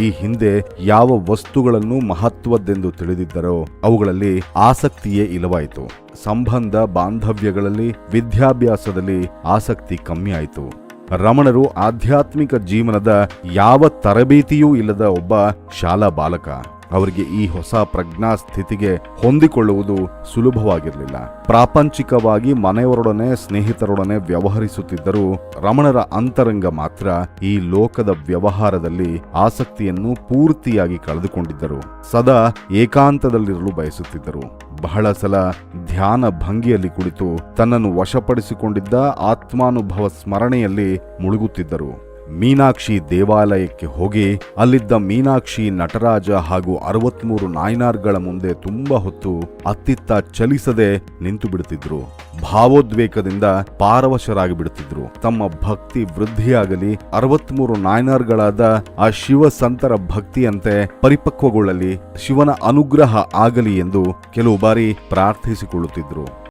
ಈ ಹಿಂದೆ ಯಾವ ವಸ್ತುಗಳನ್ನು ಮಹತ್ವದ್ದೆಂದು ತಿಳಿದಿದ್ದರೋ ಅವುಗಳಲ್ಲಿ ಆಸಕ್ತಿಯೇ ಇಲ್ಲವಾಯಿತು ಸಂಬಂಧ ಬಾಂಧವ್ಯಗಳಲ್ಲಿ, ವಿದ್ಯಾಭ್ಯಾಸದಲ್ಲಿ ಆಸಕ್ತಿ ಕಮ್ಮಿ ಆಯಿತು. ರಮಣರು ಆಧ್ಯಾತ್ಮಿಕ ಜೀವನದ ಯಾವ ತರಬೇತಿಯೂ ಇಲ್ಲದ ಒಬ್ಬ ಶಾಲಾ ಬಾಲಕ. ಅವರಿಗೆ ಈ ಹೊಸ ಪ್ರಜ್ಞಾ ಸ್ಥಿತಿಗೆ ಹೊಂದಿಕೊಳ್ಳುವುದು ಸುಲಭವಾಗಿರಲಿಲ್ಲ. ಪ್ರಾಪಂಚಿಕವಾಗಿ ಮನೆಯವರೊಡನೆ, ಸ್ನೇಹಿತರೊಡನೆ ವ್ಯವಹರಿಸುತ್ತಿದ್ದರೂ ರಮಣರ ಅಂತರಂಗ ಮಾತ್ರ ಈ ಲೋಕದ ವ್ಯವಹಾರದಲ್ಲಿ ಆಸಕ್ತಿಯನ್ನು ಪೂರ್ತಿಯಾಗಿ ಕಳೆದುಕೊಂಡಿದ್ದರು. ಸದಾ ಏಕಾಂತದಲ್ಲಿರಲು ಬಯಸುತ್ತಿದ್ದರು. ಬಹಳ ಸಲ ಧ್ಯಾನ ಭಂಗಿಯಲ್ಲಿ ಕುಳಿತು ತನ್ನನ್ನು ವಶಪಡಿಸಿಕೊಂಡಿದ್ದ ಆತ್ಮಾನುಭವ ಸ್ಮರಣೆಯಲ್ಲಿ ಮುಳುಗುತ್ತಿದ್ದರು. ಮೀನಾಕ್ಷಿ ದೇವಾಲಯಕ್ಕೆ ಹೋಗಿ ಅಲ್ಲಿದ್ದ ಮೀನಾಕ್ಷಿ ನಟರಾಜ ಹಾಗೂ ಅರವತ್ಮೂರು ನಾಯನಾರ್ಗಳ ಮುಂದೆ ತುಂಬಾ ಹೊತ್ತು ಅತ್ತಿತ್ತ ಚಲಿಸದೆ ನಿಂತು ಬಿಡುತ್ತಿದ್ರು. ಭಾವೋದ್ವೇಗದಿಂದ ಪಾರವಶರಾಗಿ ಬಿಡುತ್ತಿದ್ರು. ತಮ್ಮ ಭಕ್ತಿ ವೃದ್ಧಿಯಾಗಲಿ ಅರವತ್ಮೂರು ನಾಯನಾರ್ಗಳಾದ ಆ ಶಿವ ಸಂತರ ಭಕ್ತಿಯಂತೆ ಪರಿಪಕ್ವಗೊಳ್ಳಲಿ, ಶಿವನ ಅನುಗ್ರಹ ಆಗಲಿ ಎಂದು ಕೆಲವು ಬಾರಿ ಪ್ರಾರ್ಥಿಸಿಕೊಳ್ಳುತ್ತಿದ್ರು.